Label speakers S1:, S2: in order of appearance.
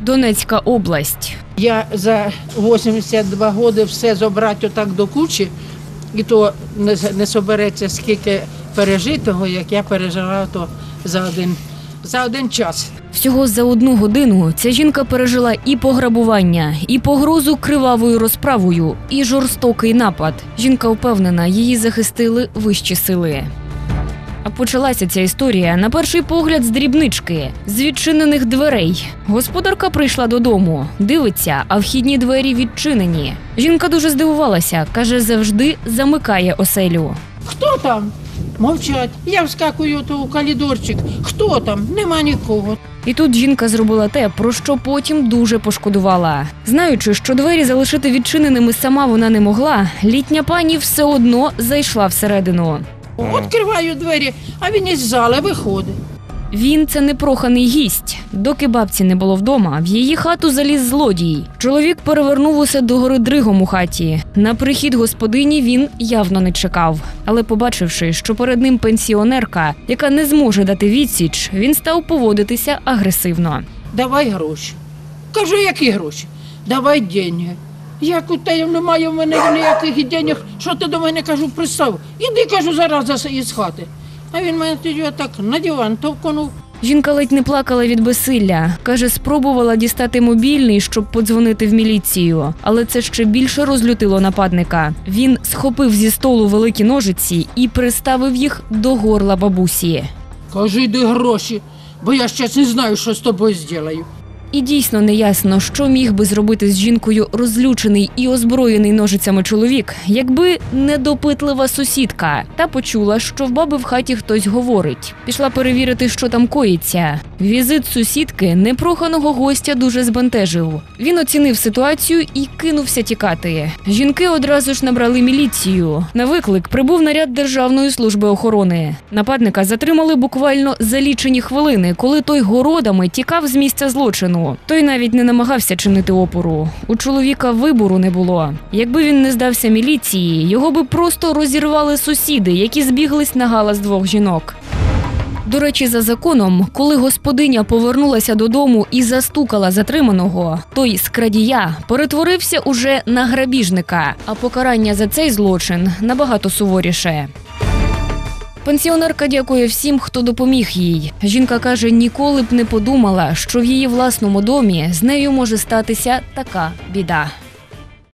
S1: Донецька область.
S2: Я за 82 роки все забрати отак до кучі, і то не, не собереться скільки пережитого, як я пережила то за один, за один час.
S1: Всього за одну годину ця жінка пережила і пограбування, і погрозу кривавою розправою, і жорстокий напад. Жінка впевнена, її захистили вищі сили. А почалася ця історія на перший погляд з дрібнички, з відчинених дверей. Господарка прийшла додому, дивиться, а вхідні двері відчинені. Жінка дуже здивувалася, каже, завжди замикає оселю.
S2: Хто там? Мовчать. Я вскакую то у коридорчик. Хто там? Нема нікого.
S1: І тут жінка зробила те, про що потім дуже пошкодувала. Знаючи, що двері залишити відчиненими сама вона не могла, літня пані все одно зайшла всередину.
S2: Відкриваю двері, а він із зали виходить.
S1: Він це непроханий гість. Доки бабці не було вдома, в її хату заліз злодій. Чоловік перевернув усе догори дригом у хаті. На прихід господині він явно не чекав. Але побачивши, що перед ним пенсіонерка, яка не зможе дати відсіч, він став поводитися агресивно.
S2: Давай гроші. Кажу, які гроші? Давай деньги. Як у тебе немає в мене ніяких денег, що ти до мене кажу, пристав. Іди, кажу, зараз із хати. А він мене тоді отак на диван товкнув.
S1: Жінка ледь не плакала від безсилля. Каже, спробувала дістати мобільний, щоб подзвонити в міліцію, але це ще більше розлютило нападника. Він схопив зі столу великі ножиці і приставив їх до горла бабусі.
S2: Кажи, йди гроші, бо я щас не знаю, що з тобою зроблю.
S1: І дійсно неясно, що міг би зробити з жінкою розлючений і озброєний ножицями чоловік, якби недопитлива сусідка та почула, що в баби в хаті хтось говорить. Пішла перевірити, що там коїться. Візит сусідки непроханого гостя дуже збентежив. Він оцінив ситуацію і кинувся тікати. Жінки одразу ж набрали міліцію. На виклик прибув наряд Державної служби охорони. Нападника затримали буквально за лічені хвилини, коли той городами тікав з місця злочину. Той навіть не намагався чинити опору. У чоловіка вибору не було. Якби він не здався міліції, його би просто розірвали сусіди, які збіглись на галас двох жінок. До речі, за законом, коли господиня повернулася додому і застукала затриманого, той з крадія перетворився уже на грабіжника, а покарання за цей злочин набагато суворіше. Пенсіонерка дякує всім, хто допоміг їй. Жінка каже, ніколи б не подумала, що в її власному домі з нею може статися така біда.